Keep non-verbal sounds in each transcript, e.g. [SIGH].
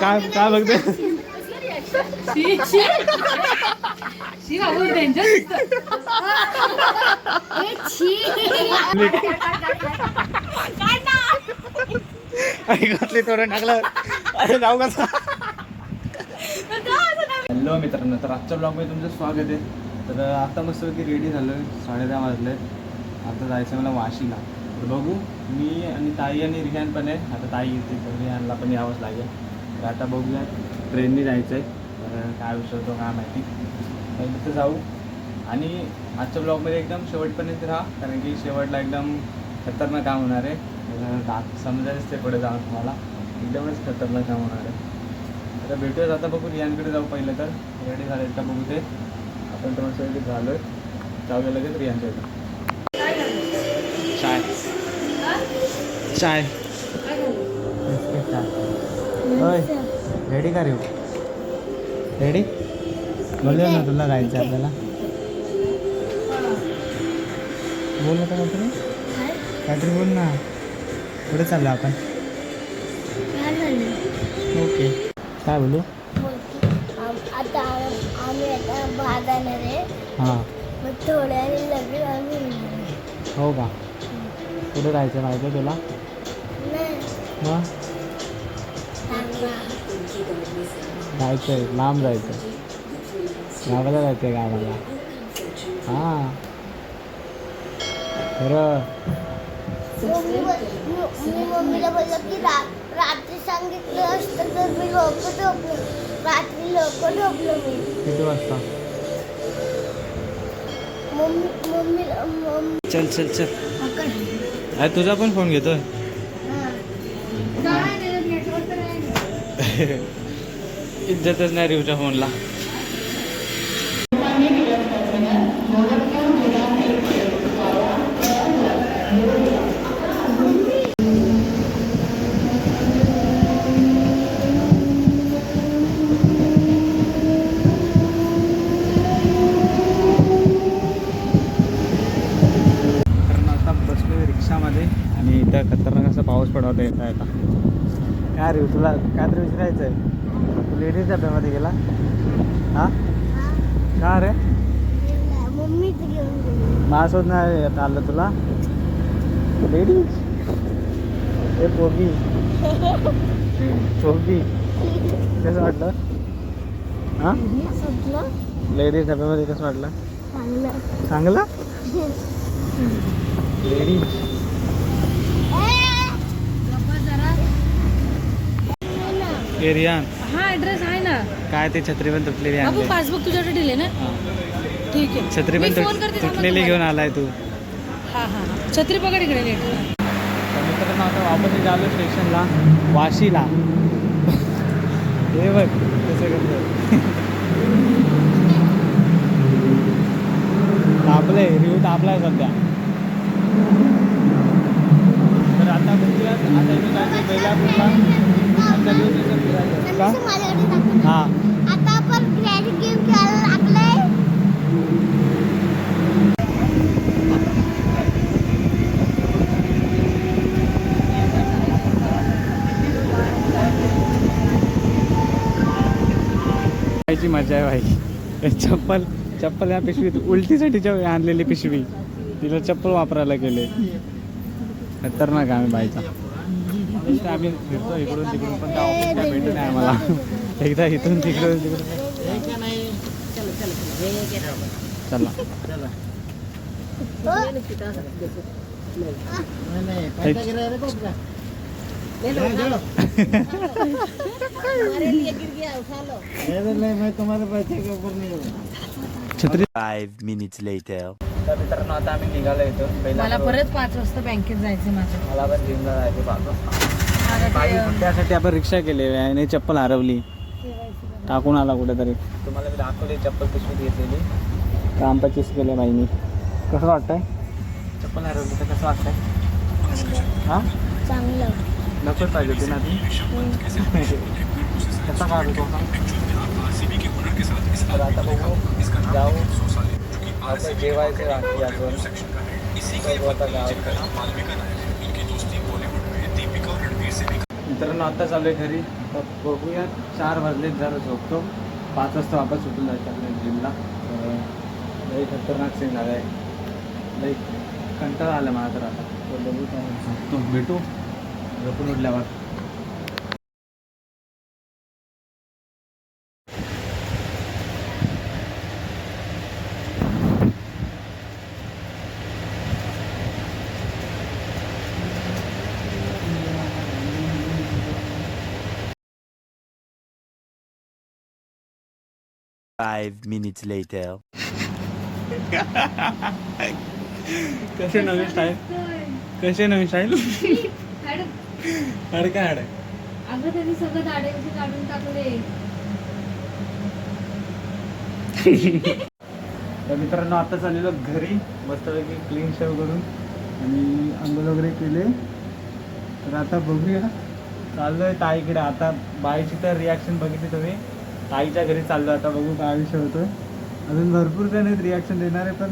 काय काय बघते? घातली तोरण टाकलं. अरे जाऊ कसा हॅलो मित्रांनो तर आजच्या ब्लॉगमध्ये तुमचं स्वागत आहे. तर आता मस्त की रेडी झालो आहे साडे दहा वाजले आता जायचं मला वाशीला. तर बघू मी आणि ताई आणि रिहान पण आहे. आता ताई येते तर रिहानला पण यावंच लागेल. तर आता बघूया ट्रेनने जायचं आहे तर काय विषय होतो काय माहिती. तर तिथं जाऊ. आणि आजच्या ब्लॉगमध्ये एकदम शेवटपर्यंत राहा. कारण की शेवटला एकदम खतरनाक काम होणार आहे. तर समजायच ते पुढे जाऊन तुम्हाला. एकदमच खतरनाक काम होणार आहे. आता भेटूयाच आता बघू रियांकडे जाऊ पहिलं तर. रेडी झाले का बघू ते. आपण तर इथे झालो आहे जाऊया लगेच रियांच्या इथं. चाय. चाय. [LAUGHS] होय. रेडी का रे रेडी बोलूया ना तुला जायचं आपल्याला. बोल ना काहीतरी? काहीतरी बोल ना. कुठे चाललो आपण. ओके. काय बोलू? आता आम्ही आता आहे. हां. मग थोड्या लगेच आम्ही. हो का? कुठे जायचं माहिती तुला? नाही. मग. जायचं आहे लांब जायचं गावाला जायचं आहे गावाला. हां. खरं. मम्मीला बोललो की रात्री सांगितलं असतं तर मी लवकर झोपलो. रात्री लवकर झोपलो मी. किती वाजता? Mummy mummy. चल चल चल. अरे तुझा पण फोन घेतोय. इज्जतच नाही रिवच्या फोनला. कारण आता बसलो रिक्षामध्ये आणि त्या खतरनाक असा पाऊस पडवता येत आहे आता. काय रे तुला काय तरी विचारायचं आहे तू लेडीज डब्यामध्ये गेला? हां? का रे? माझ्यासोबत नाही आता आलं तुला? लेडीज ए पोगी पोगी कसं वाटलं? हां? लेडीज डब्यामध्ये कसं वाटलं? चांगलं. लेडीज एरियान हा ऍड्रेस आहे ना. काय ते छत्री पण तुटलेली बाबू आणली पासबुक तुझ्याकडे दिले ना. ठीक आहे. छत्री मी पण फोन तुट- करते थांबा तुटलेली घेऊन. आलाय तू? हा हा हा. छत्री पकड इकडे नीट. तर मित्रांनो आता वापस आलो स्टेशनला वाशीला. हे बघ कसं करतो तापलंय रिव्ह्यू तापलाय सध्या. तर आता बघूया आता जायचं बेलापूरला का? संदेश माझ्याकडे दाखव. हां. आता आपण ग्रॅड गेम खेळायला लागलाय. खायची मजा आहे भाई. चप्पल चप्पल या पिशवीत उलटीसाठी आणलेली पिशवी तिला चप्पल वापरायला गेले. खतरनाक आम्ही बाईचा नुसतं आम्ही फिरतो इकडून तिकडून पण काय भेटत नाही आम्हाला. एकदा इथून तिकडून तिकडून. चला. छत्री Five minutes later. तर मित्रांनो आता आम्ही निघालो इथून मला पहिला परत पाच वाजता बँकेत जायचं माझं मला पण जिमला जायचं पाच वाजता. मला बाई, ते, अं, त्यासाठी आपण रिक्षा केली आणि चप्पल हरवली. टाकून आला कुठेतरी. तुम्हाला मी दाखवली चप्पल पिशवीत घेतलेली. काम पचीस केले बाईनी. कसं वाटतंय? चप्पल हरवली तर कसं वाटतंय? हां? चांगलं. नकोच पाहिजे होती ना ती? कसा काढतो तर आता बघू. जाऊ. आता जेवायचं अजून. मित्रांनो आता चालू आहे घरी. आता बघूया. चार वाजले जरा झोपतो. पाच वाजता वापस सुटून जायचं आपल्या जिमला लई खतरनाक सीन झाला आहे. लई कंटाळा आला मला तर आता. तर बघू झोपतो. भेटू. झोपून उठल्यावर. Five minutes later. [LAUGHS] कसे नवीन स्टाईल कसे नवीन स्टाईल अरे काय हाड अगं त्यांनी सगळं दाड्यांचे काढून टाकले. [LAUGHS] तर मित्रांनो आता चाललेलो घरी. मस्तपैकी क्लीन शेव करून आणि अंघोळ वगैरे केले. तर आता बघूया. चाललोय ताईकडे आता बाईची तर रिॲक्शन बघितली तुम्ही. ताईच्या घरी चाललो आता बघू काय विषय होतोय. अजून भरपूर जण आहेत रिॲक्शन देणारे पण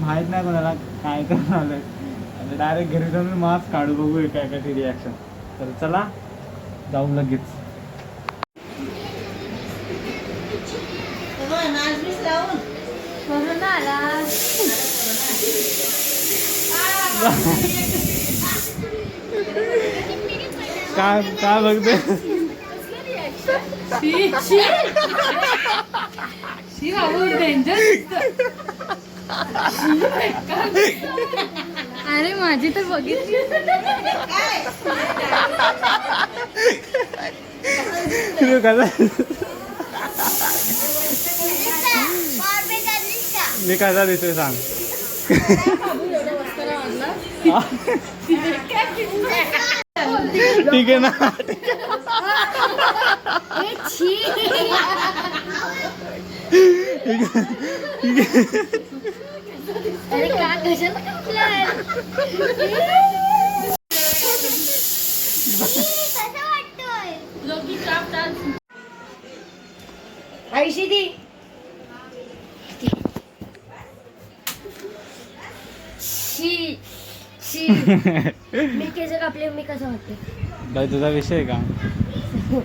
माहीत नाही कोणाला काय करणार आलंय आणि डायरेक्ट घरी जाऊन मास्क काढू बघू काय काय रिॲक्शन तर चला जाऊ लगेच. कोरोना आला. काय काय बघते शी बाबू डेंजर अरे माझी तर बघितली. मी कसा दिसतोय सांग. ठीक आहे ना? अरे का कशाला कापलाय? कसं वाटतोय आयशी दी. शी शी. [LAUGHS] मी केस कापले मी कसं वाटते बाई तुझा विषय आहे का?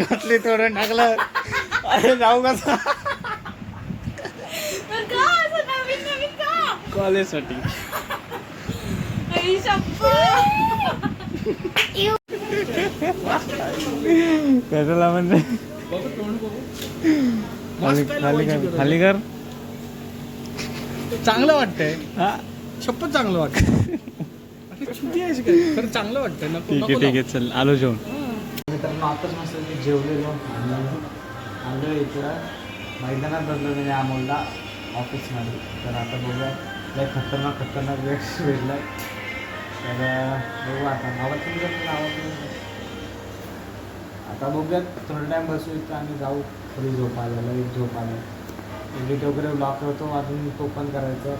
घातली थोडं टाकलं अरे जाऊ कसा कॉलेजसाठी कशाला म्हणजे? खाली खाली कर खाली कर. चांगलं वाटतंय. हा. शपथ चांगलं वाटतं छुट्टी आहे काय? खरं चांगलं वाटतंय. नको ठीक आहे नको ठीक आहे चल आलो जेवण. मित्रांनो आताच मस्त मी जेवलेलो. आलो इकडं मैदानात बसलो म्हणजे अमोलला ऑफिसमध्ये. तर आता बघूया. लय खतरनाक खतरनाक वेळ भेटला तर बघू आता. आवाज तुम्ही करतो आवाज आता बघूयात. थोडा टाईम बसू इथं आणि जाऊ. थोडी झोप आल्या लगेच झोप आल्या एडिट वगैरे ब्लॉक होतो अजून तो पण करायचं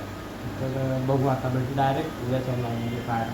तर बघू आता भेटू डायरेक्ट उद्याच्या ब्लॉगमध्ये काय